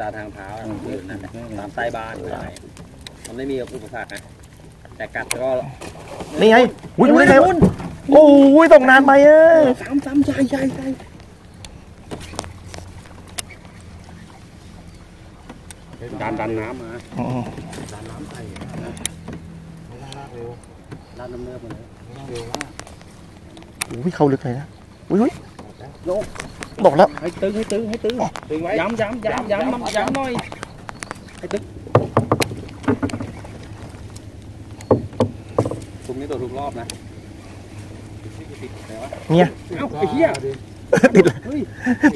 ตามทางเท้าอยู่นั่นแหละตามใต้บ้านอะไรมันไม่มีอุปสรรคนะแต่กัดก็นี่ไงอุ้ยดูได้ไงวะโอ้ยตกนานไปเออสามสามใหญ่ใหญ่ใหญ่ดันดันน้ำมาอืมดันน้ำไปไม่ต้องลากเร็วลาดน้ำเนื้อมาเลยไม่ต้องเร็วมากอุ้ยเข้าลึกเลยนะอุ้ย อุ้ยโยกบอกแล้ว ให้ตึงให้ตึงให้ตึงตึงไว้ย้ำย้ำย้ำย้ำย้ำหน่อยให้ตึงทุกนี้ตัวทุกรอบนะเนี่ยเอ้าไอ้เหี้ยติด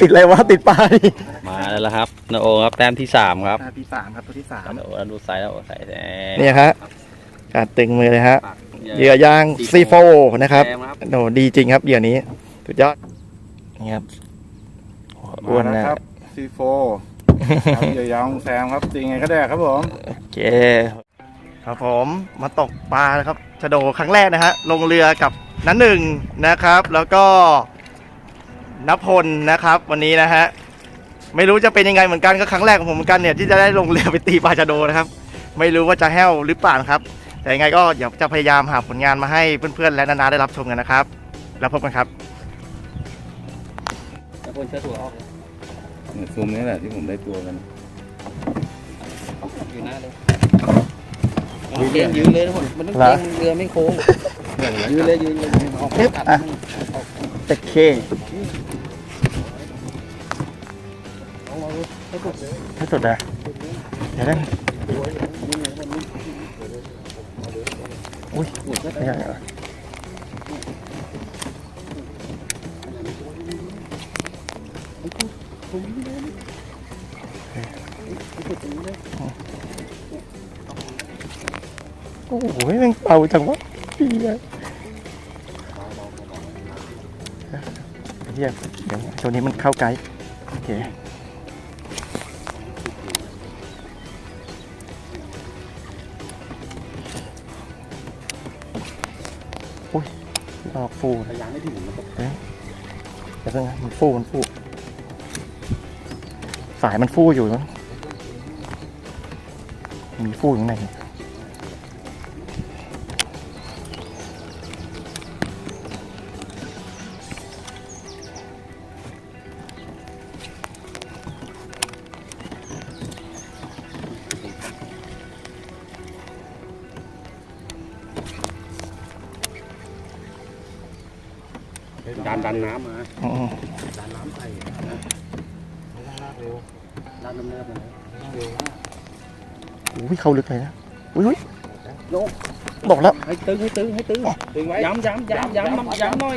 ติดอะไรวะติดปลาดิมาแล้วครับนาโอครับแต้มที่สามครับตัวที่สามครับตัวที่สามนาโอดูไซส์แล้วใส่แเนี่ยฮะการตึงมือเลยฮะเหยื่อย่างซีโฟนะครับโหดีจริงครับเหยื่อนี้สุดยอด นี่ครับอ้วนมานะแล้วครับซีโฟครับเดี๋ยวยาวของแซมครับตีไงก็ได้ครับผม โอเค ครับผมมาตกปลานะครับชะโดครั้งแรกนะฮะลงเรือกับนันหนึ่งนะครับ แล้วก็นพลนะครับ วันนี้นะฮะไม่รู้จะเป็นยังไงเหมือนกันก็ครั้งแรกของผมเหมือนกันเนี่ยที่จะได้ลงเรือไปตีปลาชะโดนะครับ ไม่รู้ว่าจะแห้วหรือเปล่านะครับ แต่ยังไงก็เดี๋ยวจะพยายามหาผลงานมาให้เพื่อนๆและนานาได้รับชมกันนะครับ แล้วพบกันครับ นาโอเชื้อถั่วออกเนี่ยซูมนี่แหละที่ผมได้ตัวกันอยู่หน้าเลยเก่งยืนเลยทุกคนมันต้องเหรอเก่งเรือไม่โค้งยืนเลยยืนเลยออกเอ๊ะอะเจ็ดเคให้สุดนะเดี๋ยวนะอุ้ย ไม่ใช่เหรอ โอ้โหแม่งเป่าจังวะพี่เฮียเดี๋ยวตัวนี้มันเข้าไกด์โอเคอุ้ยดอกฟูพยายามไม่ถึงมันก็เดี๋ยวเพิ่งนะมันฟูมันฟูสายมันฟูอยู่นะมีฟูอยู่ข้างใน นน้ำมาอืมดันน้ำไปไม่ต้องลากเร็วลาดน้ำเนื้อมาเลยไม่ต้องเร็วมากอุ้ยเข้าลึกเลยนะอุ้ยอุ้ยโยกบอกแล้วให้ตึงให้ตึงให้ตึงตึงไว้ย้ำย้ำย้ำย้ำย้ำหน่อย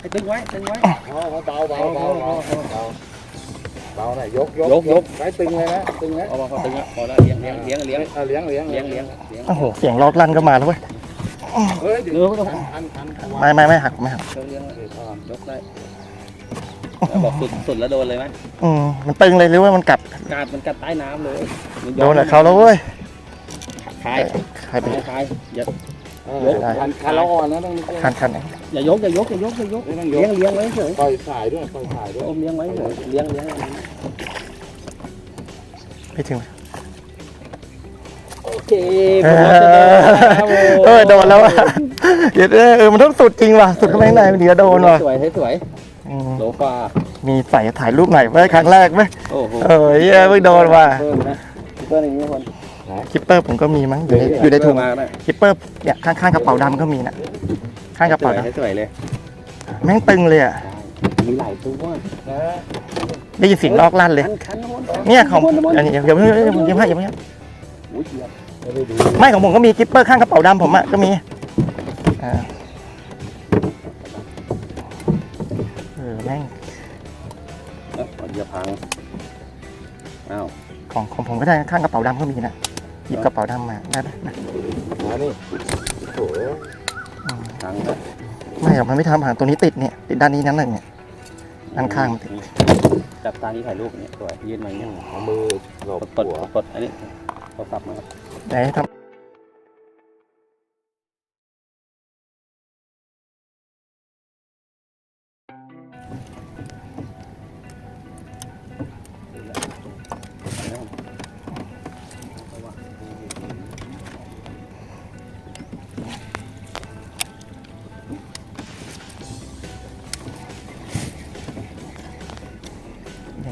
ให้ตึงไว้ตึงไว้เบาเบาเบาเบาเบาเบาเบาหน่อยยกยกยกยกไว้ตึงเลยนะตึงนะเอาพอตึงอะพอแล้วเลี้ยงเลี้ยงเลี้ยงเลี้ยงเอาเลี้ยงเลี้ยงเลี้ยงเลี้ยงเลี้ยงโอ้โหเสียงลอกลั่นก็มาแล้วเว้ย เฮ้ยเดี๋ยวเนื้อไม่ต้องอันอันอันไม่ไม่ไม่หักไม่หักเลี้ยงยกได้บอกสุดสุดแล้วโดนเลยไหมอืมมันตึงเลยหรือว่ามันกัดกาดมันกัดใต้น้ำเลยโดนแหละเขาแล้วเว้ยคลายใครไปคลายคลายอย่ายกคันคันเราอ่อนนะต้องคันคันอย่ายกอย่ายกอย่ายกอย่ายกไม่ต้องยเลี้ยงกเลี้ยงไว้เฉยปล่อยสายด้วยปล่อยสายด้วยอมเลี้ยงไว้เฉยเลี้ยงเลี้ยงไม่ถึงโอ เคเออเออโดนแล้วว่ะเดี๋ยวเออมันต้องสุดจริงว่ะสุดเข้าไปข้างในเดี๋ยวโดนว่ะสวยสวยอืมโลฟ้ามีใส่ถ่ายรูปหน่อยไว้ครั้งแรกไหมโอ้โหเออเหี้ยเพิ่งโดนว่ะเพิ่มนะเพิ่มอย่างนี้คนคิปเปอร์ผมก็มีมั้งอยู่ในอยู่ในถุงมาได้คิปเปอร์เนี่ยข้างๆกระเป๋าดำก็มีนะข้างกระเป๋าดสวยเลยำแม่งตึงเลยอะมีหลายตัวนะได้ยินเสียงลอกลั่นเลยคันคันนะเนี่ยของอันนี้เดี๋ยวเดี๋ยวเดี๋ยวผมยิ้มให้ยิ้มให้อุ้ยเจี๊ยบ ไม่ได้ดูไม่ของผมก็มีกิปเปอร์ข้างกระเป๋าดำผมอะก็มีอ่าเออแม่งเอ้าเดี๋ยวพังอ้าวของของผมก็ได้ข้างกระเป๋าดำก็มีนะหยิบกระเป๋าดำมาได้ไหมนะมานี่โอ้โหอืมพังแล้วไม่หรอกมันไม่ทำหางตัวนี้ติดเนี่ยติดด้านนี้นั่นเลยเนี่ยด้านข้างมันติดจับตานี้ถ่ายรูปเนี่ยสวยยืนมาอย่างเงี้ยเอามือหลบกดหัวกดอันนี้โทรศัพท์มา ไหนทำ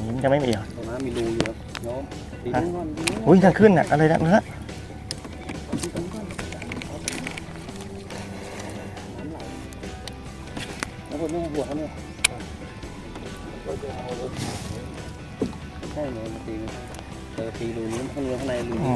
นี้มันจะไม่มีเหรอตรงนั้นมีรูอยู่ครับโยมตีนก่อนตีนก่อน อุ้ยทางขึ้นน่ะอะไรนะเนื้อ ช่เลยมันตีเออตีรูนี้ข้างในรูนี้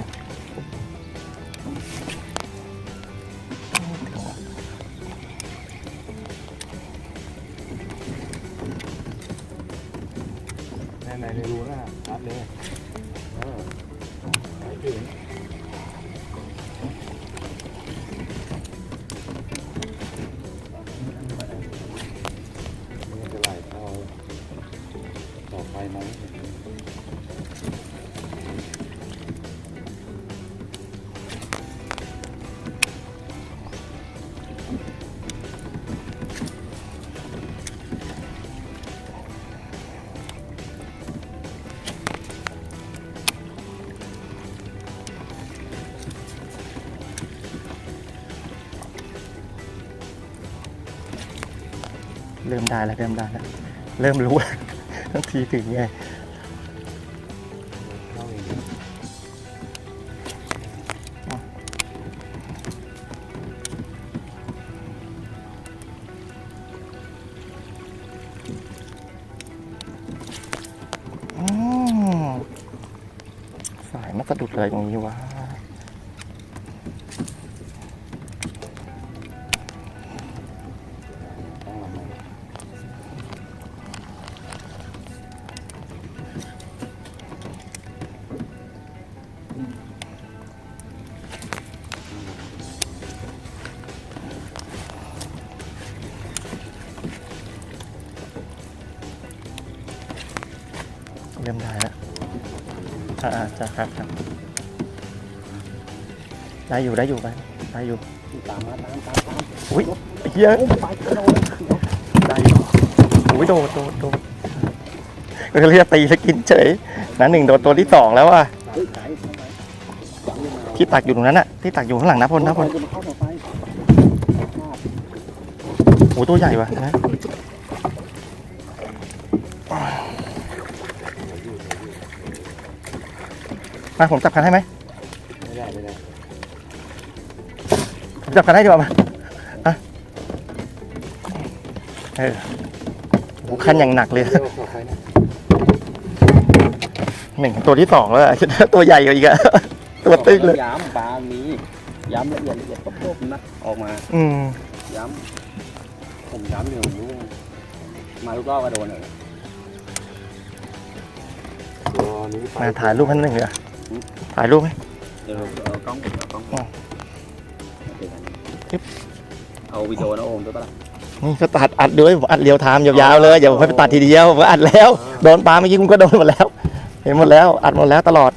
เริ่มได้แล้วเริ่มได้แล้วเริ่มรู้แล้วทั้งทีถึงไง ริ่มได้แล้วอ่าๆจะครับครับได้อยู่ได้อยู่ไปได้อยู่ตามมาตามตามตามอุ้ยเฮียอุ้มไปกระโดดได้อยู่อุ้ยโดดโดดโดดก็เรียกตีแล้วกินเฉยนะหนึ่งโดนตัวที่สองแล้วอะเฮ้ยไก่เข้าไปจับลงมาที่ตักอยู่ตรงนั้นอะที่ตักอยู่ข้างหลังนะพลนะพลจะมาเข้าต่อไปโอ้ตัวใหญ่ว่ะนะ มาผมจับคันให้ไหมไม่ได้ไม่ได้ผมจับคันให้ดีกว่ามาอะเออโอ้คันอย่างหนักเลยเดี๋ยวขอใครนะหนึ่งตัวที่สองแล้วอะ ตัวใหญ่กว่าอีกอะ ตัวตึ้งเลย ย้ำปลามีย้ำละเอียดละเอียดปุ๊บๆนะออกมาอืมย้ำผมย้ำอยู่รู้มาลูกรอบก็โดนเลยตัวนี้ไปมาถ่ายรูปให้หนึ่งเลยอะ ถ่ายรูปไหมเดี๋ยวเอากล้องเอากล้องอ๋อเอาเอาวิดีโอนะโอมด้วยปะล่ะนี่ก็ตัดอัดด้วยผมอัดเรียวไทม์ยาวๆเลยเดี๋ยวผมให้ไปตัดทีเดียวผมอัดแล้วโดนปลาเมื่อกี้คุณก็โดนหมดแล้ว เห็นหมดแล้ว อัดหมดแล้วตลอด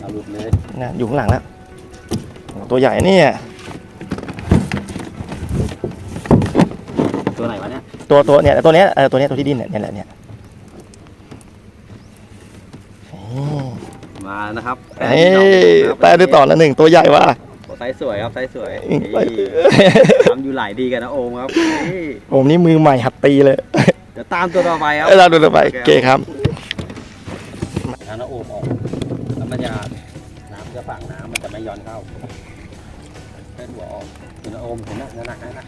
เอาหลุดเลยนะอยู่ข้างหลังแล้วโอ้ตัวใหญ่เนี่ยตัวไหนวะเนี่ยตัวตัวเนี่ยตัวเนี้ยเออตัวเนี้ยตัวที่ดิ้นเนี่ยเนี่ยแหละเนี่ยนี่ มา นะครับเอ้ยแปลดูต่อละหนึ่งตัวใหญ่ว่ะไซส์สวยครับไซส์สวยไปทำอยู่หลายดีกันนะโอมครับนี่ผมนี่มือใหม่หัดตีเลย เดี๋ยวตามตัวต่อไปครับเอ้ยเราดูต่อไปโอเคครับเอาน้ำโอมออกแล้วมันจะน้ำจะฝังน้ำมันจะไม่ย้อนเข้าแค่หัวออกเห็นน้ำโอมเห็นนะนั่นนะนั่น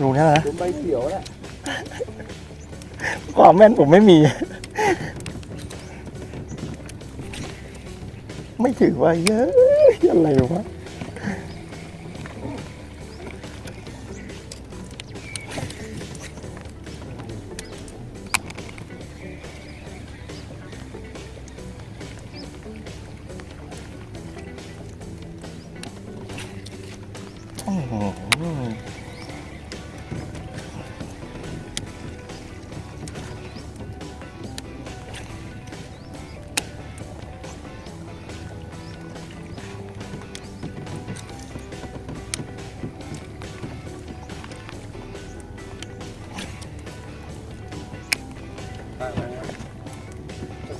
ดูเนี่ยนะตัวใบเขียวแหละความแม่นผมไม่มี ไม่ถือว่าเยอะอะไรวะ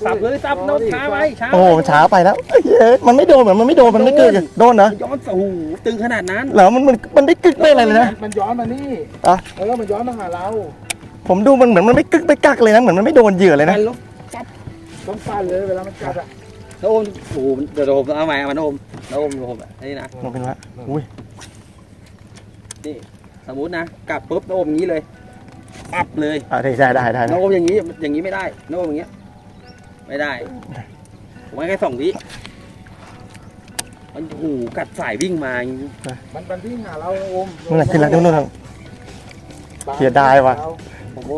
สับเลยสับโน้ตช้าไปช้าโอ้โหมันช้าไปแล้วเอ้ยเอ้ยมันไม่โดนเหมือนมันไม่โดนมันไม่เกิดโดนเหรอย้อนโอ้โหตึงขนาดนั้นเหรอมันมันมันไม่กึกไม่อะไรเลยนะ มันย้อนมานี่อะเออมันย้อนมาหาเรา ผมดูมันเหมือนมันไม่กึกไม่กักเลยนะเหมือนมันไม่โดนเหยื่อเลยนะมันลบต้องฟันเลยเวลามันกัดอะโอมโอ้โหเดี๋ยวโอมเอาใหม่เอามาโอมโอมโอมอันนี้นะมันเป็นว่าอุ้ยสมมตินะกลับปุ๊บโอมอย่างนี้เลยปับเลยอะได้ได้ได้ได้โอมอย่างนี้อย่างนี้ไม่ได้โอมอย่างเงี้ย ไม่ได้ ผมให้แค่สองวิมันโอ้โหกัดสายวิ่งมาอย่างงี้มันมันวิ่งหาเราโอมนู่นน่ะขึ้นแล้วนู่นนู่นเสียดายว่ะผมว่า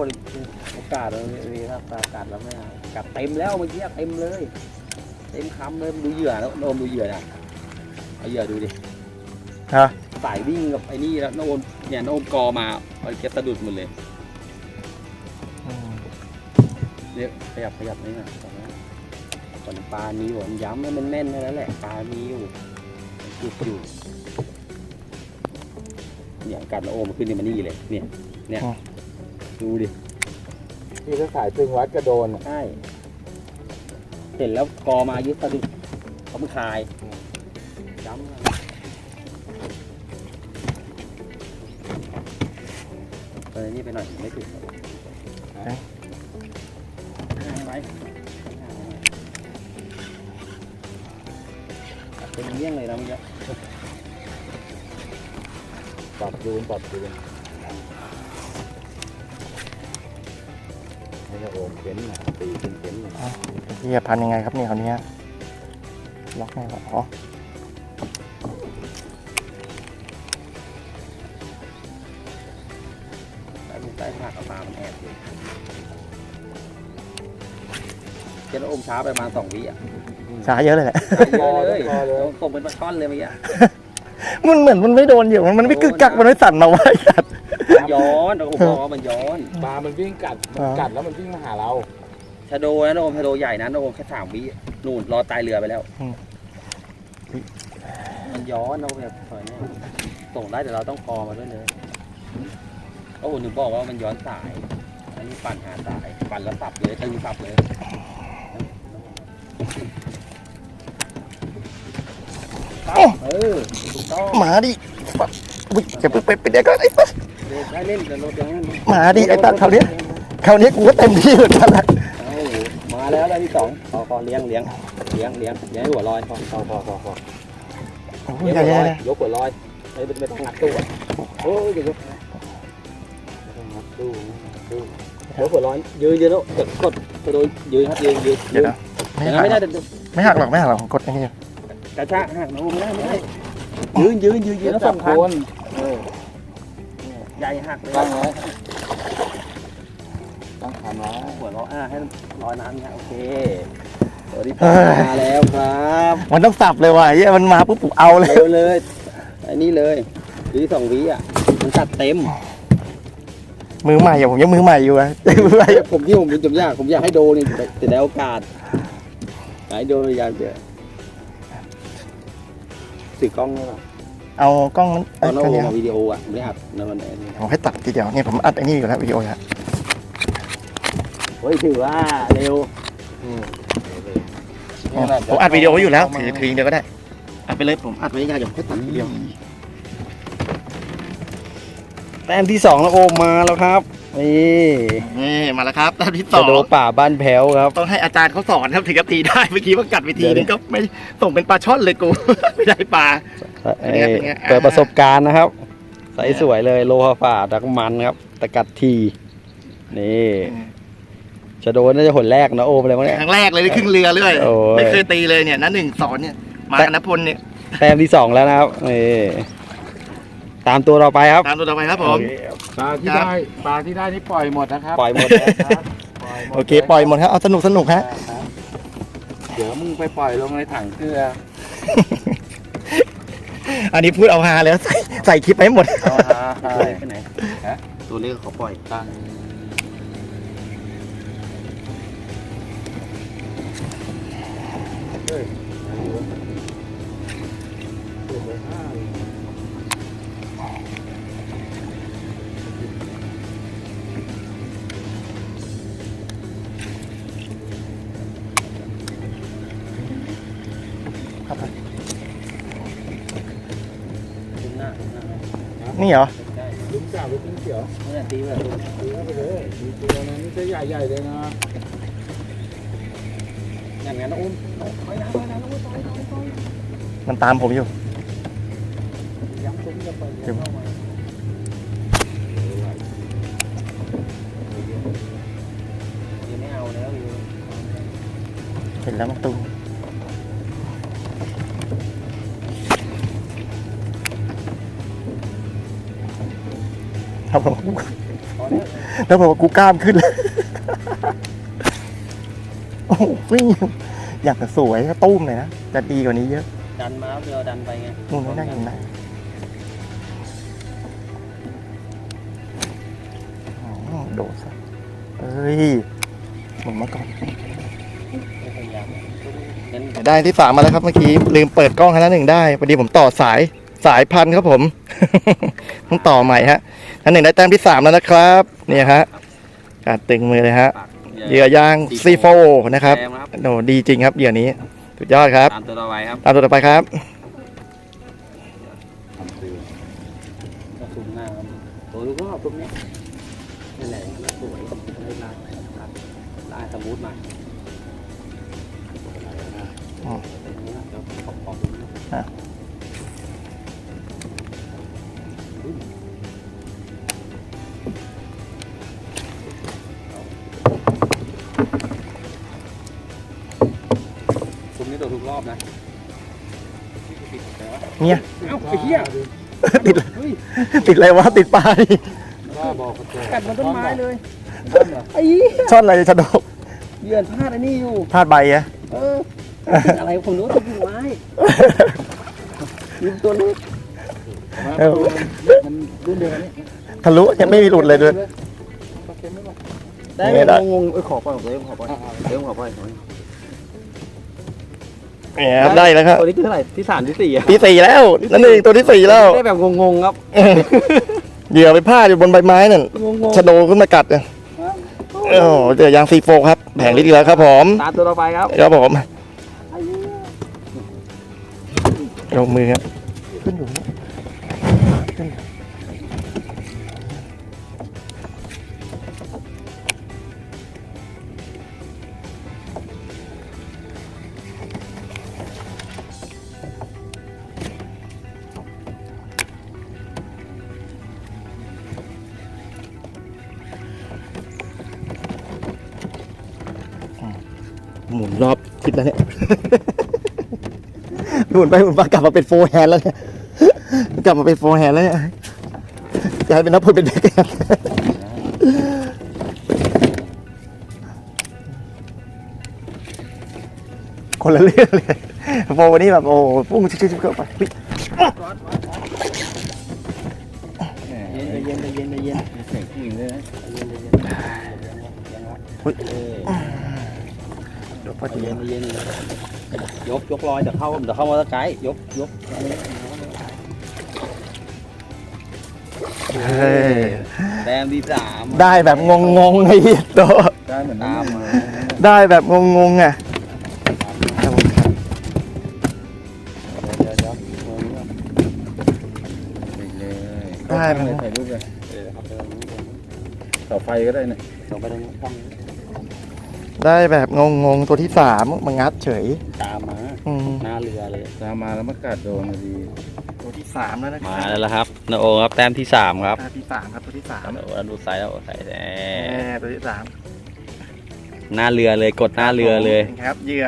โอกาสเรามีถ้าอากาศเราไม่เอากัดเต็มแล้วเมื่อกี้เต็มเลย เต็มคำเลยดูเหยื่อแล้วโอมดูเหยื่อนะเอาเหยื่อดูดิฮะสายวิ่งกับไอ้นี่แล้วโอมเนี่ยโอมกอมามันเก็บสะดุดหมดเลยอืมเนี่ยขยับขยับนี่นะตอนนี้ ก่อนปลามีอยู่มันย้ำให้มันแน่นแค่นั้นแหละปลามีอยู่มันจุกอยู่เนี่ยกัดแล้วโอมขึ้นนี่มันนี่เลยเนี่ยเนี่ยดูดิที่ถ้าสายตึงวัดก็โดนใช่เห็นแล้วกอมายึดสะดุดเขาไม่คายย้ำเลยเออนี่ไปหน่อยไม่ถึงห่างไว้ เป็นเงี้ยงเลยนะเมื่อกี้ปรับจูนปรับจูนให้โอมเข็นหนาตีเป็นเข็นหนาเหยียบพันยังไงครับเนี่ยคราวเนี้ยล็อกไงวะอ๋อใต้ใต้ผักกับปลามันแอบอยู่เจ้าอมช้าไปประมาณสองวิอะ ช้าเยอะเลยแหละเยอะเลยส่งเป็นปลาช่อนเลยเมื่อกี้มันเหมือนมันไม่โดนเหยื่อมันไม่กึกกักมันไม่สั่นมาไว้กัดย้อนโอ้โหบอกว่ามันย้อนปลามันวิ่งกัดมันอ่ากัดแล้วมันวิ่งมาหาเราชะโดนะโอมชะโดใหญ่นะโอมแค่สามวินู่นรอตายเรือไปแล้ว มันย้อนเราแบบเผยเนี่ยส่งได้แต่เราต้องกอมาด้วยเลยโอ้โหหนูบอกว่ามันย้อนสาย อันนี้ปั่นหาสาย ปั่นแล้วสับเลยตึงสับเลย เออถูกต้องหมาดิปัดอุ้ยจะเพิ่งไปไปเดี๋ยวก็ไอ้ปัดเด็กได้เล่นแต่รถอย่างนั้นหมาดิไอ้ตัดคราวเนี้ยคราวเนี้ยกูก็เต็มที่เหมือนกันละเอ้ามาแล้วได้ที่สองพอพอเลี้ยงเลี้ยงเลี้ยงเลี้ยงเลี้ยงให้หัวลอยพอพอพอพอพอโอ้เลี้ยยงใหญ่หัวใหลญ่อย ยกหัวลอยไม่ไม่ต้องงัดตู้อะโอ้ยอย่ายกนะไม่ต้องงัดตู้ตู้ยกหัวลอยยืนยืนแล้วกดกดกระโดดยืนครับยืนยืนเดี๋ยวนะไม่อย่างหันั้นกไม่หรได้อกเดี๋ยว ไม่หักหรอกไม่หักหรอกผมกดอย่างนี้อยู่ กระชากหักนะไม่ได้ไม่ได้ยืนยืนยืนยืนแล้วจัส่บงโคคันนใหญ่หักเลยตั้งไว้ตั้งขาไว้หัวเราะอ่าให้ลอยน้ำเนี่ยโอเคสวัสดีครับมาแล้วครับ มันต้องสับเลยว่ะเหี้ยมันมาปุ๊บปุ๊บเอาเลยเร็วเลยอันนี้เลยดีสองวิอะมันตัดเต็ม มือใหม่อะผมยังมือใหม่อยู่อะมือใหม่ผมที่ผมผมอยากผมอยากให้โดนี่แต่ได้โอกาสให้โดนพยายามเจอ ถือกล้องได้ป่ะเอากล้องนั้นตอนนั้นเอ้ยโอเดี๋ยวมาวิดีโออะไม่ได้อัดในวันไหนนี่ผมให้ตัดทีเดียวเนี่ยผมอัดไอ้นี่อยู่แล้ววิดีโอแล้วเฮ้ยถือว่าเร็วผมอัดวิดีโออยู่แล้วถือถืออย่างเดียวก็ได้อัดไปเลยผมอัดไว้ยาวเดี๋ยวค่อยตัดทีเดียวแต้มที่สองแล้วโอมมาแล้วครับ นี่นี่มาแล้วครับแต้มที่สจะองโดป่าบ้านแพ้วครับ ต้องให้อาจารย์เขาสอนครับถึงจะตีได้เมื่อกี้ว่ากัดไปทีเดี๋ยวนึงก็ไม่ส่งเป็นปลาช่อนเลยกู ไม่ได้ปลา เป็นไงเป็นไง เปิดประสบการณ์นะครับ ใสสวยเลยโลหะฝาดดักมันครับ ตะกัดทีนี่จะโดนน่าจะหนแรกนะโอมอะไรวะเนี่ยครั้งแรกเลยที่ขึ้นเรือเลยโอ้ย ไม่เคยตีเลยเนี่ยนั่นหนึ่งสอนเนี่ยมากันนพลเนี่ยแต้มที่สองแล้วนะครับนี่ ตามตัวเราไปครับ ตามตัวต่อไปครับผม ปลาที่ได้ปลาที่ได้นี่ปล่อยหมดนะครับปล่อยหมดแล้วครับปล่อยหมดโอเค ปล่อยหมดครับเอาสนุกสนุกฮะเดี๋ยวมึงไปปล่อยลงในถังเกลืออันนี้พูดเอาฮาเลยใส่ใส่คลิปไปให้หมด เอาฮะตัวเล็กไปไหนฮะตัวเล็กเขาปล่อยตั้ง นี่เหรอได้ลุ้มจ่าหรือลุ้มเขียวไม่ได้ตีแบบตีเข้าไปเลยมีตัวนั้นไม่ใช่ใหญ่ๆเลยนะอย่างนั้นนะอุ้มไปนะไปนะอุ้มไปไปไปมันตามผมอยู่ย้ำซุ้มจะไปเดี๋ยวเข้ามายังไม่เอาแล้วอยู่เห็นแล้วมันตุ้ มครับผมพอแล้วแล้วบอกว่ากูกล้ามขึ้นเลยโอ้โหวิ่งอยากจะสวยก็ตุ้มเลยนะจะดีกว่านี้เยอะ ดันมาแล้วเดี๋ยวดันไปไงนู่นไม่นั่งอย่างนั้นอ๋อโดดซะเอ้ยหมุนมาก่อนไม่พยายามงั้นได้ที่สามมาแล้วครับเมื่อกี้ลืมเปิดกล้องคณะหนึ่งได้พอดีผมต่อสายสายพันครับผม ต้องต่อใหม่ฮะ ท่านหนึ่งได้แต้มที่สามแล้วนะครับ เนี่ยฮะการตึงมือเลยฮะปากเหยื่อยางซีโฟนะครับแซมครับโอ้ดีจริงครับเหยื่อนี้ สุดยอดครับ ตามตัวต่อไปครับตามตัวต่อไปครับ อบนะติดอะไรวะเนี่ยเอ้าไอ้เหี้ยติดเฮ้ยติดอะไรวะติดปลาดิบ้าบอกกระโจกัดมันต้นไม้เลยต้นเหรอไอ้เหี้ยช่อนอะไรชะโดกเหยื่อพลาดไอ้นี่อยู่ พลาดใบอะเออติดอะไรผมรู้ว่าติดกิ่งไม้ยืมตัวเล็กเออมันรุ่นเดียวกันนี่ทะลุยังไม่มีหลุดเลยด้วยปลาเค็มไม่บอกได้ไม่ได้ งงๆเอ้ยขอปล่อยขอปล่อยขอปล่อยเดี๋ยวขอปล่อยขอปล่อย เนี่ยครับได้แล้วครับ ตัวนี้คือเท่าไหร่ที่สามที่สี่อะที่สี่แล้ว นั่นเองตัวที่สี่แล้ว ได้แบบงงๆครับเหยื่อไปพลาดอยู่บนใบไม้นั่นงงชะโดขึ้นมากัดเนี่ยโอ้โหเจอยางซีโฟครับ แผงลิตรแล้วครับผมๆตามตัวต่อไปครับครับผมลงมือครับ ขึ้นอยู่นะขึ้นหมุ นรอบทิศแล้วเนี่ยหมุนไปหมุนมากลับมาเป็นโฟร์แฮนด์แล้วเนี่ยกลับมาเป็นโฟร์แฮนด์แล้วเนี่ยกลายเป็นนักพลเป็นเด็กแฮนด์คนละเรื่องเลยโฟร์วันนี้แบบโอ้พุ่งชิบๆเข้าไปเฮ้ยเย็นใจเย็นใจเย็นใจเย็นเสียงผู้หญิงเลยนะใจเย็นใจเย็นยังวะเฮ้ยเออเดี๋ยว พอใจดีเย็นใจเย็นยกยกลอยเดี๋ยวเข้าเดี๋ยวเข้ามาตะไกด์ยกยกเฮ้ยแต้มที่สามได้แบบงงๆไอ้ตัวได้เหมือนตามมาได้แบบงงๆอะเดี๋ยวเดี๋ยวไปเลยได้ไหมเลยถ่ายรูปเลยเออครับเดินต่อไฟก็ได้เนี่ยส่งไปตรงนี้ต้อง ได้แบบงงๆตัวที่สามมางัดเฉย ตามมาอืมหน้าเรือเลยตามมาแล้วมากัดโดนพอดีตัวที่สามแล้วนะคมารับแล้วครับนาโอครับแต้มที่สามครับตัวที่สามครับตัวที่สามนาโอดูไซส์แล้วไซส์แหแหมตัวที่สามหน้าเรือเลยกดหน้าเรือเลยครับเหยื่อ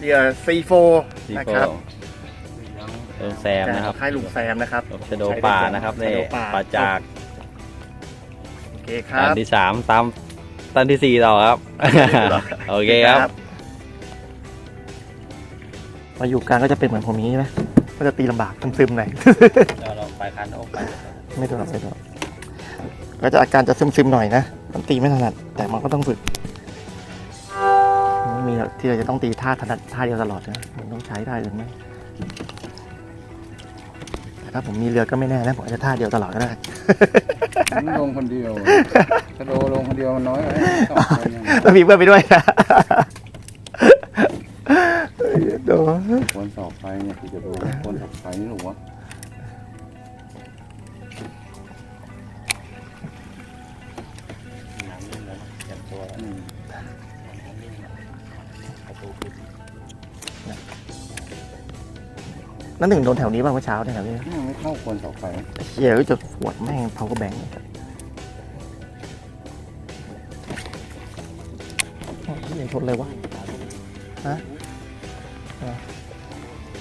เหยื่อซีโฟซีนะโฟครับเออแซมนะครับค่ายลุงแซมนะครับชะโดป่านะครับนี่ชะโดป่าป่าจากโอเคคแต้รัมบที่สามตามแต้มที่สี่ต่อครับ โอเคครับมาอยู่กลางก็จะเป็นเหมือนผมนี้ไหมก็จะตีลำบากซึมๆหน่อย เราเราไปคันโอ้ไปไม่ตัวไม่ตัวก็จะอาการจะซึมๆหน่อยนะมันตีไม่ถนัด แต่มันก็ต้องฝึกไม่มีหรอกที่เราจะต้องตีท่าถนัดท่าเดียวตลอดนะมันต้องใช้ท่าอื่นไหมแต่ ถ้าผมมีเรือก็ไม่แน่นะผมอาจจะท่าเดียวตลอดก็ได้ ลงคนเดียวกระโดลงคนเดียวมันน้อยไปสองพีบมีเพื่อนไปด้วยนะโดนคนสอบไปเนี่ยคือจะโดนคนสอบไปนี่หรือวะน้ำนิ่งแล้วจำตัวแล้วประตูปิด นั่นหนึ่งโดนแถวนี้บ้างเมื่อเช้าเนี่ยแถวนี้ไม่เข้าคนเสาไฟเฮียก็จะปวดแม่ง power bank เห็นชนเลยวะฮะ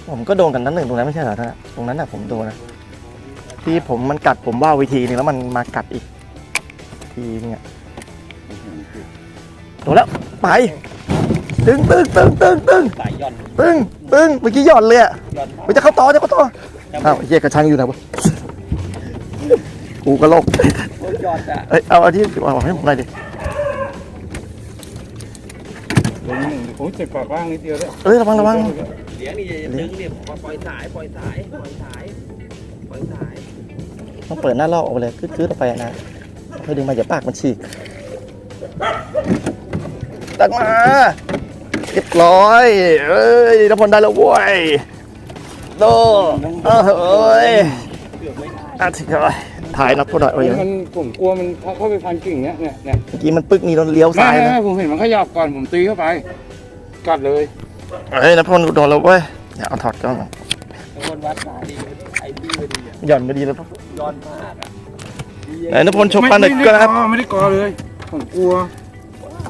ผมก็โดนกันนั้นหนึ่งตรงนั้นไม่ใช่เหรอท่านตรงนั้นน่ะผมโดนนะที่ผมมันกัดผมว่าววิธีนึงแล้วมันมากัดอีกทีเนี่ยโดนแล้วไป ตึงตึงตึงตึงตึงสายย่อนตึงตึงเมื่อกี้หย่อนเลยอะย่อนมันจะเข้าต่อจะเข้าต่ออ้าวไอ้เฮียกระชังอยู่ไหนวะกูก็โลกโคตรย่อนอะเอ้ยเอาเอาที่เอาให้ผมหน่อยดิลงหนึ่งโอ้ยเจ็บปากบ้างนิดเดียวด้วยเอ้ยระวังระวังเลี้ยงนี่อย่าดึงเนี่ยปล่อยสายปล่อยสายปล่อยสายปล่อยสายต้องเปิดหน้าลอกออกไปเลยคืดๆออกไปอะนะค่อยดึงมาอย่าปากมันฉีกตักมา เรียบร้อย เอ้ยนพลได้แล้วเว้ยโดเอ้ยเกือบไม่ได้อะถึงแล้วถ่ายนับพลหน่อยโอ้ยมันผมกลัวมันเข้าไปพันกิ่งเนี้ยเนี่ยเนี่ยเมื่อกี้มันปึ๊กนี่โดนเลี้ยวไม่ซ้ายไม่นะไม่ผมเห็นมันขยับก่อนผมตีเข้าไป กัดเลยเฮ้ยนพลโดนแล้วเว้ยอย่าเอาถอดกล้องทุกคนวัดสายดีไอ้พี่ไปดีอะหย่อนก็ดีแล้วย้อนมากอะไหนนพลโชว์ปลาหนึ่งไม่ก็ได้นะครับกอไม่ได้กอเลยผมกลัว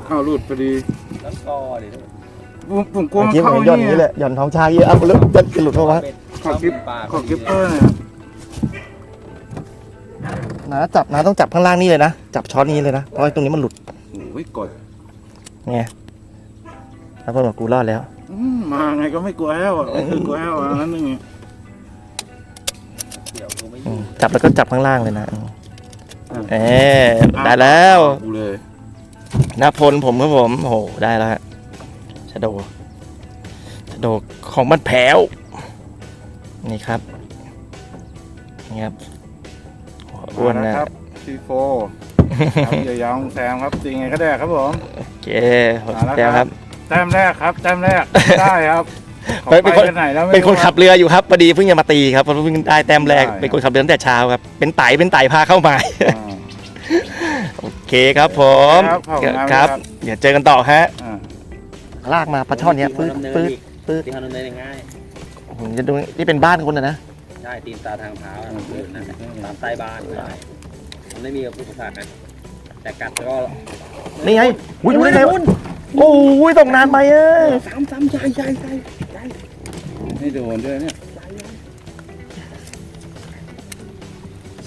อ้าวหลุดพอดีแล้วก็เดี๋ยว ผมผมกลัวเมื่อมันกี้เหเข้ามือนหย่อนนี่นี้แหละหย่อนท้องชาเยอะอะแล้วยันจะหลุดเข้ามาขอกิปขอกิปเปอร์เนี่ยนะจับนะต้องจับข้างล่างนี่เลยนะจับช้อนนี้เลยนะเพราะไอ้ตรงนี้มันหลุดโอ้ยกดไงแล้วพอบอกกูรอดแล้ว อืมมาไงก็ไม่กลัวแห้วอะไม่คือกลัวแห้วอะนั่นนึงเดี๋ยวกูไม่ออืยู่มจับแล้วก็จับข้างล่างเลยนะอืมเอ๊ได้แล้ว กูเลยหน้าพลผมครับผมโอ้โหได้แล้วฮะ ชะโดชะโดของมันแผวนี่ครับ นี่ครับหัวอ้วนมานะแล้วครับซีโฟเดี๋ยวยาวแซมครับจริงไงก็ได้ครับผมโอเคหกมาแล้วแก้วคครัรับบแต้มแรกครับ แต้มแรกได้ครับเฮ้ยเป็นคนขาไปไหนแล้วไม่เป็นคนรู้ขับเรืออยู่ครับพอดีเพิ่งจะมาตีครับเพราะเพิ่งได้แต้มแรกได้เป็นคนขับเรือตั้งแต่เช้าครับ เป็นไต่เป็นไต่พาเข้ามาอ่าโอเคครับผมครับขอบคุณครับครับ เดี๋ยวเจอกันต่อฮะอ่า ลากมาปลาช่อนเนี้ยปื๊ดปื๊ดปื๊ดที่เขาดำเนินง่ายผมจะดูนี่เป็นบ้านคนนะนะใช่ตีนตาทางเท้าอะพื้นนะตามใต้บ้านใช่มันไม่มีกับผู้ประสาทนะแต่กัดก็นี่ไงอุ้ยดูได้ไงวะโอ้ยตกนานไปเอ้ยซ้ำซ้ำใหญ่ใหญ่ใหญ่ใหญ่ไม่โดนด้วยเนี่ย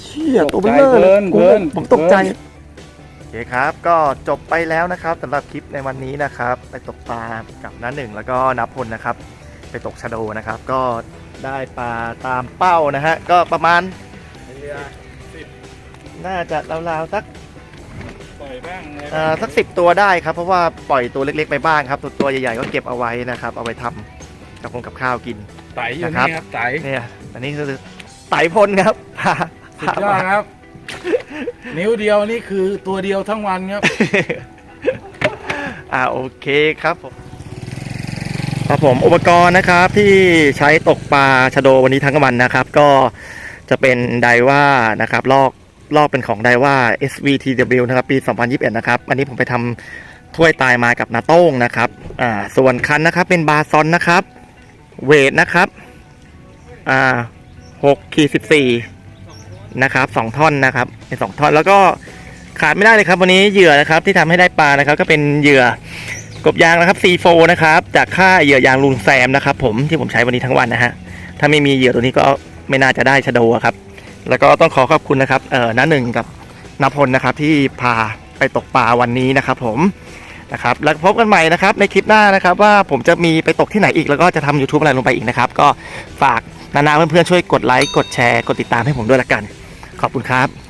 เชี่ยตตัวกเบใจลอเพลินเพลินผมตกใจเพลินโอเคครับ ก็จบไปแล้วนะครับสำหรับคลิปในวันนี้นะครับ ไปตกปลากับน้าหนึ่งแล้วก็นับพลนะครับ ไปตกชะโดนะครับ ก็ได้ปลาตามเป้านะฮะก็ประมาณเรือน่าจะราวๆสักปล่อยบ้างไงเอ่อสักสิบตัวได้ครับ เพราะว่าปล่อยตัวเล็กๆไปบ้างครับ ตัวตัวใหญ่ๆก็เก็บเอาไว้นะครับ เอาไว้ทำกับคงกับข้าวกิน ไตอยู่นะครับนี่ครับไตเนี่ยอันนี้คือไต่พลครับพาสุดพายอดมา ครับ นิ้วเดียวนี่คือตัวเดียวทั้งวันครับ อ่าโอเคครับผมครับผมอุปกรณ์นะครับที่ใช้ตกปลาชะโดวันนี้ทั้งวันนะครับ ก็จะเป็นไดว่านะครับลอกลอกเป็นของไดว่า SVTW นะครับปี 2021 นะครับ อันนี้ผมไปทำถ้วยตายมากับนาโต้งนะครับอ่าส่วนคันนะครับเป็นบาซอนนะครับ เวทนะครับอ่า6ขีด14 นะครับสองท่อนนะครับเป็นสองท่อนแล้วก็ขาดไม่ได้เลยครับวันนี้เหยื่อนะครับที่ทำให้ได้ปลานะครับ ก็เป็นเหยื่อกบยางนะครับ C4 นะครับจากค่าเหยื่อยางลุงแซมนะครับผมที่ผมใช้วันนี้ทั้งวันนะฮะถ้าไม่มีเหยื่อตัวนี้ก็ไม่น่าจะได้ชะโดะครับ แล้วก็ต้องขอขอบคุณนะครับเอ่อน้าหนึ่งกับนพลนะครับที่พาไปตกปลาวันนี้นะครับ ผมนะครับแล้วพบกันใหม่นะครับในคลิปหน้านะครับว่าผมจะมีไปตกที่ไหนอีกแล้วก็จะทำ YouTube อะไรลงไปอีกนะครับ ก็ฝากนานาเพื่อนๆช่วยกดไลค์กดแชร์กดติดตามให้ผมด้วยละกัน ขอบคุณครับ